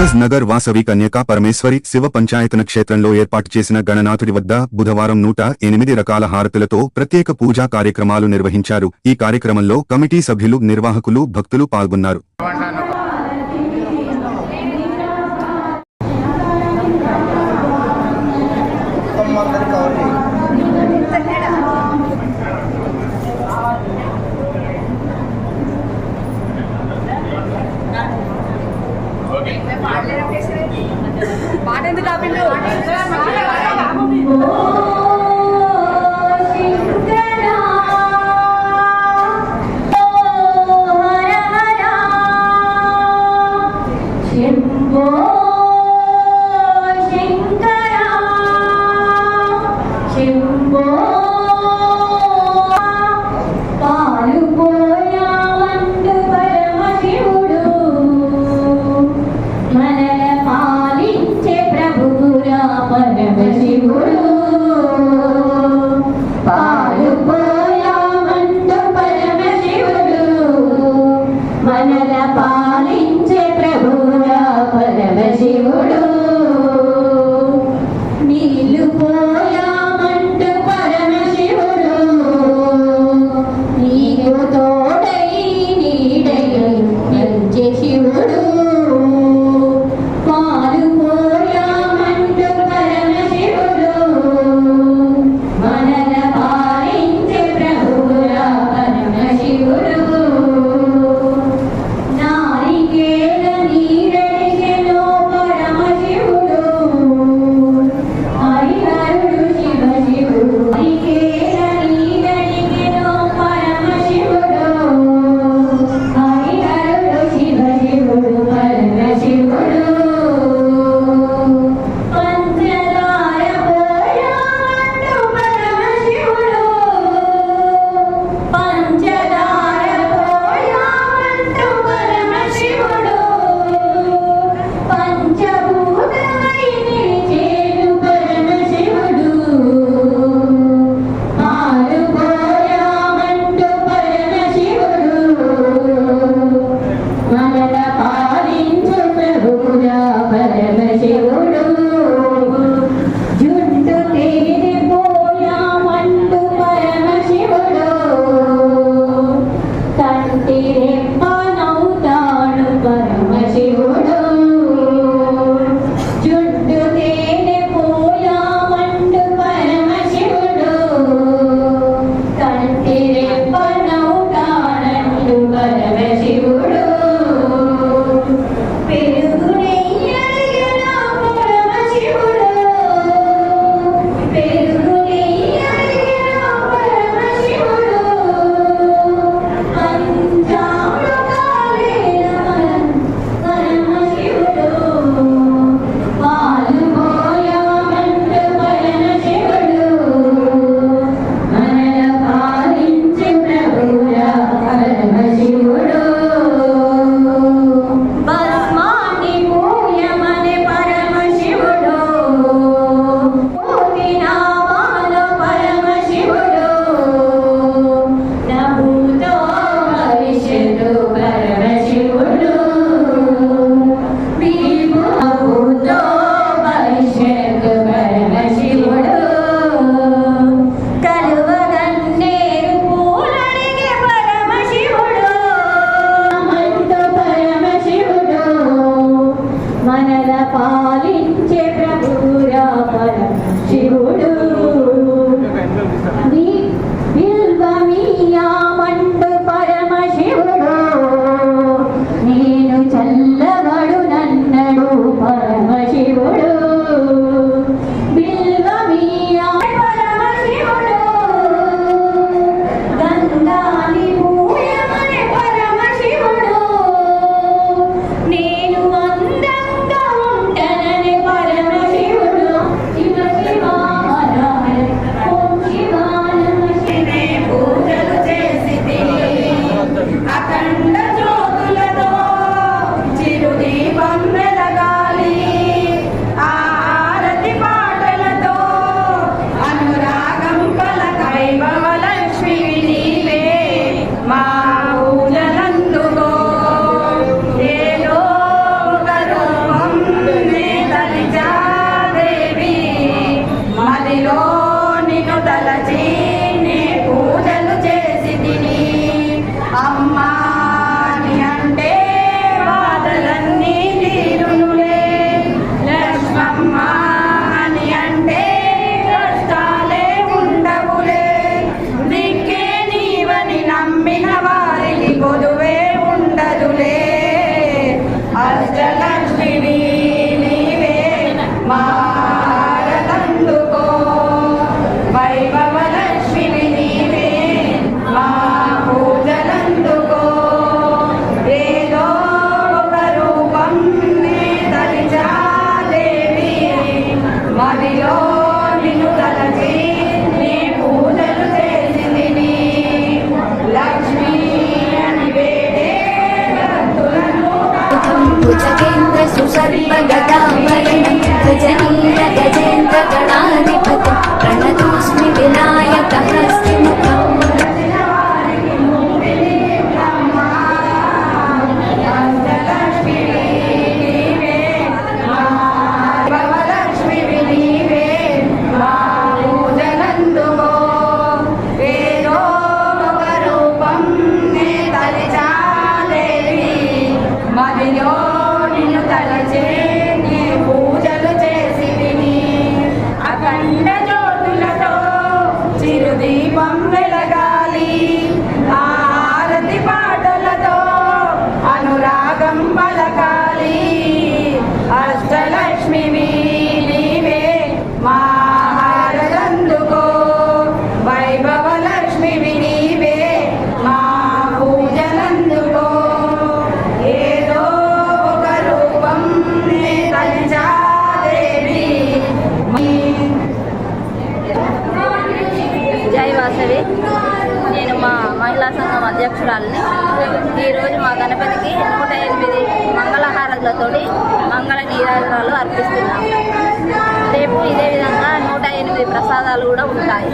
సూరజ్ నగర్ వాసవి కన్యకా పరమేశ్వరి శివ పంచాయతన క్షేత్రంలో ఏర్పాటు చేసిన గణనాథుడి వద్ద బుధవారం నూట ఎనిమిది రకాల హారతులతో ప్రత్యేక పూజా కార్యక్రమాలు నిర్వహించారు. ఈ కార్యక్రమంలో కమిటీ సభ్యులు నిర్వాహకులు భక్తులు పాల్గొన్నారు. भुजगेन्द्र सुसर्वगदाभरणं भजनीय गजेन्द्र गणाधिपति प्रणतोऽस्मि विनायकहस्तिमुखम् వాసవి నేను మా మహిళా సంఘం అధ్యక్షురాలని. ఈరోజు మా గణపతికి నూట ఎనిమిది మంగళహారతులతోటి మంగళ నీరాజనాలు అర్పిస్తున్నాము. రేపు ఇదే విధంగా నూట ఎనిమిది ప్రసాదాలు కూడా ఉంటాయి.